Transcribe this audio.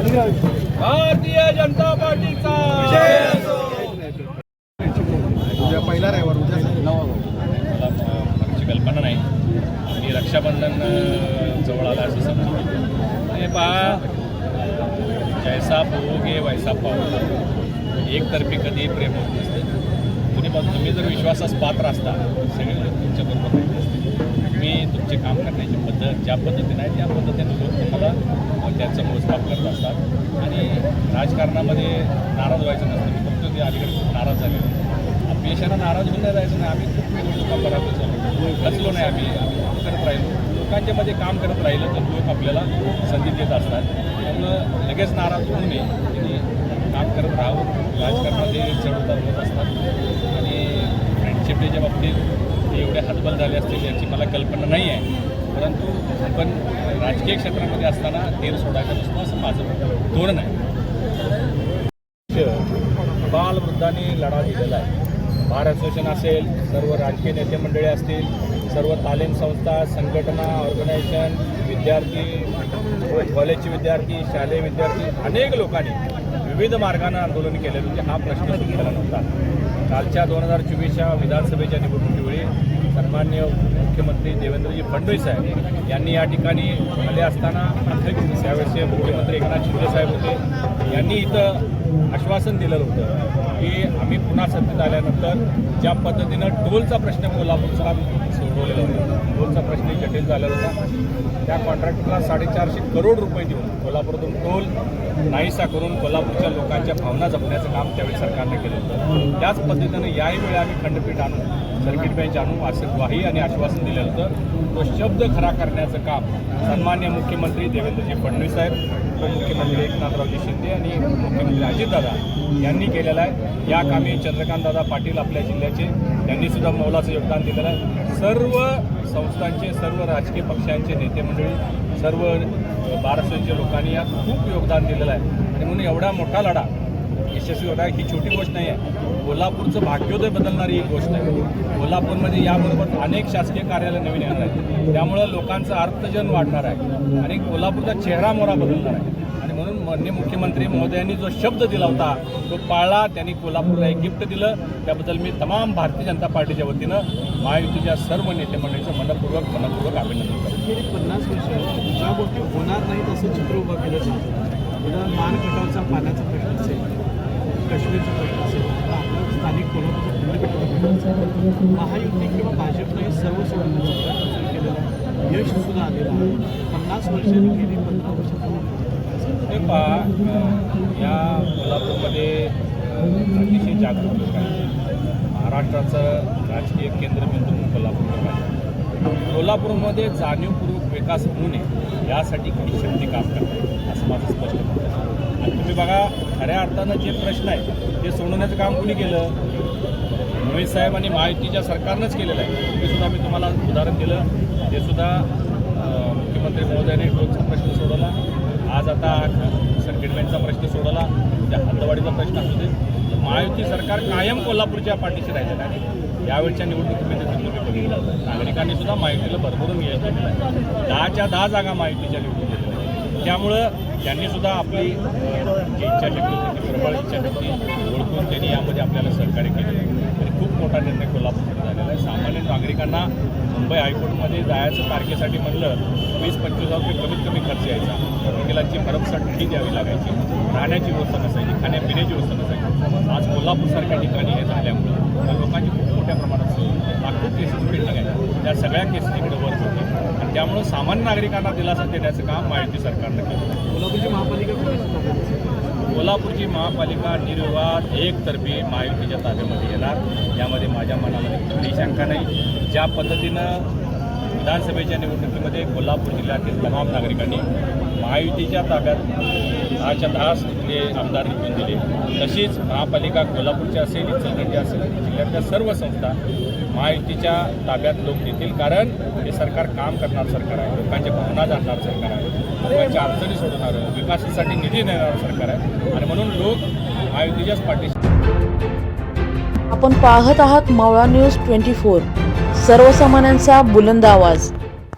भारतीय जनता पार्टीचा! उद्या पहिला रविवार उद्या कल्पना नाही. की रक्षाबंधन जवळ आलं असं समजू हे पहा. जैसा पोहोगे वैसा पाहो एकतर्फी कधी प्रेम होत नसते. तुम्ही बघ तुम्ही जर विश्वासास पात्र असता सगळे लोक तुमच्याबरोबर राहिले असते. तुम्ही तुमचे काम करण्याची पद्धत ज्या पद्धतीने आहे त्या पद्धतीने त्यांचं मोजमाप करत असतात. आणि राजकारणामध्ये नाराज व्हायचं नसतं. मी फक्त ते अलीकडे खूप नाराज झाले अपयशाला नाराज होऊन नाही जायचं नाही. आम्ही खूप निवडणुका पराभूत झालो नाही आम्ही. आम्ही काम करत राहिलो. लोकांच्या मध्ये काम करत राहिलं तर लोक आपल्याला संधी देत असतात. त्यामुळं लगेच नाराज होऊ नये. आणि काम करत राहावं. राजकारणामध्ये चढउतार होत असतात. आणि फ्रेंडशिप डेच्या बाबतीत ते एवढे हातबल झाले असतील याची मला कल्पना नाही आहे. परंतु आपण राजकीय क्षेत्रामध्ये असताना तेल सोडायचं नसतो असं माझं धोरण आहे. बालवृद्धांनी लढा दिलेला आहे. बार असोसिएशन असेल सर्व राजकीय नेते मंडळी असतील सर्व तालीम संस्था संघटना ऑर्गनायझेशन विद्यार्थी कॉलेजचे विद्यार्थी शालेय विद्यार्थी अनेक लोकांनी विविध मार्गानं आंदोलन केले. म्हणजे हा प्रश्न सुटलेला नव्हता. कालच्या दोन हजार चोवीसच्या विधानसभेच्या निवडणुकीवेळी सन्मान्य मुख्यमंत्री देवेंद्रजी फडणवीस साहेब यांनी या ठिकाणी आले असताना त्यावेळेसचे मुख्यमंत्री एकनाथ शिंदे साहेब होते. यांनी इथं आश्वासन दिलेलं होतं की आम्ही पुन्हा सत्तेत आल्यानंतर ज्या पद्धतीनं टोलचा प्रश्न कोल्हापूरचा उद्भवलेला होता टोलचा प्रश्न जटिल झाला होता. त्या कॉन्ट्रॅक्टरला साडेचारशे करोड रुपये देऊन कोल्हापूरातून टोल नाहीसा करून कोल्हापूरच्या लोकांच्या भावना जपण्याचं काम त्यावेळी सरकारने केलं होतं. त्याच पद्धतीनं याही वेळी आम्ही खंडपीठ आणून सर्किट बेंच आणून असं ग्वाही आणि आश्वासन दिलं होतं. तो शब्द खरा करण्याचं काम सन्मान्य मुख्यमंत्री देवेंद्रजी फडणवीस साहेब उपमुख्यमंत्री एकनाथरावजी शिंदे आणि मुख्यमंत्री अजितदादा यांनी केलेलं आहे. या कामी चंद्रकांतदादा पाटील आपल्या जिल्ह्याचे त्यांनीसुद्धा मोलाचं योगदान दिलेलं आहे. सर्व संस्थांचे सर्व राजकीय पक्षांचे नेते मंडळी सर्व बाराशेच्या लोकांनी यात खूप योगदान दिलेलं आहे. आणि म्हणून एवढा मोठा लढा यशस्वी होता ही छोटी गोष्ट नाही आहे. कोल्हापूरचं भाग्योदय बदलणारी एक गोष्ट आहे. कोल्हापूरमध्ये याबरोबर अनेक शासकीय कार्यालय नवीन येणार आहेत. त्यामुळं लोकांचं अर्थजन वाढणार आहे. आणि कोल्हापूरचा चेहरा मोरा बदलणार आहे. आणि म्हणून माननीय मुख्यमंत्री महोदयांनी जो शब्द दिला होता तो पाळला. त्यांनी कोल्हापूरला एक गिफ्ट दिलं. त्याबद्दल मी तमाम भारतीय जनता पार्टीच्या वतीनं महायुतीच्या सर्व नेते मंडळीचं मनपूर्वक मनपूर्वक अभिनंदन करतो. पन्नास वर्ष ज्या गोष्टी होणार नाहीत असं चित्र उभं केलं जातं उदाहरण मानखटावचा पाण्याचा प्रश्न असेल काश्मीरचा प्रश्न असेल आपलं स्थानिक कोल्हापूरचं खंडपीठ महायुती किंवा भाजपने हे सर्व सोडण्याचा प्रयत्न केलेला यश सुद्धा आलेला आहे पन्नास वर्षांनी गेली पंधरा वर्षांपूर्वी ते पहा या कोल्हापूरमध्ये अतिशय जागरूक लोक आहेत. महाराष्ट्राचं राजकीय केंद्रबिंदू म्हणून कोल्हापूर लोक आहे कोल्हापूरमध्ये जाणीवपूर्वक विकास होऊ नये यासाठी काही शक्ती काम करतात असं माझं स्पष्ट मत आहे. आणि तुम्ही बघा खऱ्या अर्थानं जे प्रश्न आहेत ते सोडवण्याचं काम कुणी केलं? मोहित साहेब आणि महायुतीच्या सरकारनंच केलेलं आहे ते सुद्धा मी तुम्हाला उदाहरण दिलं. ते सुद्धा मुख्यमंत्री महोदयाने टोलचा प्रश्न सोडवला. आज आता सर्किट बेंचचा प्रश्न सोडवला. त्या हातवाडीचा प्रश्न असू दे. महायुती सरकार कायम कोल्हापूरच्या पाठीशी राहिलेलं आहे. यावेळच्या निवडणुकीमध्ये जर तुम्ही बघितलं नागरिकांनी सुद्धा माहितीला भरभरून यश दिलेलं आहे. दहाच्या दहा जागा माहितीच्या निवडणुकीत त्यामुळं त्यांनी सुद्धा आपली जी इच्छाशक्ती होती ती प्रबळ इच्छाशक्ती ओळखून त्यांनी यामध्ये आपल्याला सहकार्य केलं आणि खूप मोठा निर्णय कोल्हापूर सामान्य नागरिकांना मुंबई हायकोर्टमध्ये जायचं तारखेसाठी म्हणलं वीस पंचवीस हजार रुपये कमीत कमी खर्च यायचा. वकिलाची भरमसाठ द्यावी लागायची. राहण्याची व्यवस्था नसायची खाण्यापिण्याची व्यवस्था नसायची. आज कोल्हापूरसारख्या ठिकाणी हे झाल्यामुळं त्या लोकांची खूप मोठ्या प्रमाणात लाखो केसेस पेंडिंग आहेत त्या सगळ्या केसेस इकडे वर होते. आणि त्यामुळं सामान्य नागरिकांना दिलासा देण्याचं काम माहिती सरकारनं केलं. कोल्हापूरची महापालिका कोल्हापूरची महापालिका निर्विवाद एकतर्फी महायुतीच्या ताब्यामध्ये येणार. यामध्ये माझ्या मनामध्ये कुठलीही शंका नाही. ज्या पद्धतीनं विधानसभेच्या निवडणुकीमध्ये कोल्हापूर जिल्ह्यातील तमाम नागरिकांनी महायुतीच्या ताब्यात दहाच्या दहा ते आमदार निवडून दिले. तशीच महापालिका कोल्हापूरची असेल इचलकरंजी असेल जिल्ह्यातल्या सर्व संस्था महायुतीच्या ताब्यात लोक देतील कारण हे सरकार काम करणार सरकार आहे. लोकांच्या भावना जाणणार सरकार आहे. लोकांच्या अडचणी सोडवणारं विकासासाठी निधी देणारं सरकार आहे. आणि म्हणून लोक महायुतीच्याच पाठीशी आपण पाहत आहात मावळा न्यूज ट्वेंटी फोर. सर्वसामान्यांचा बुलंद आवाज.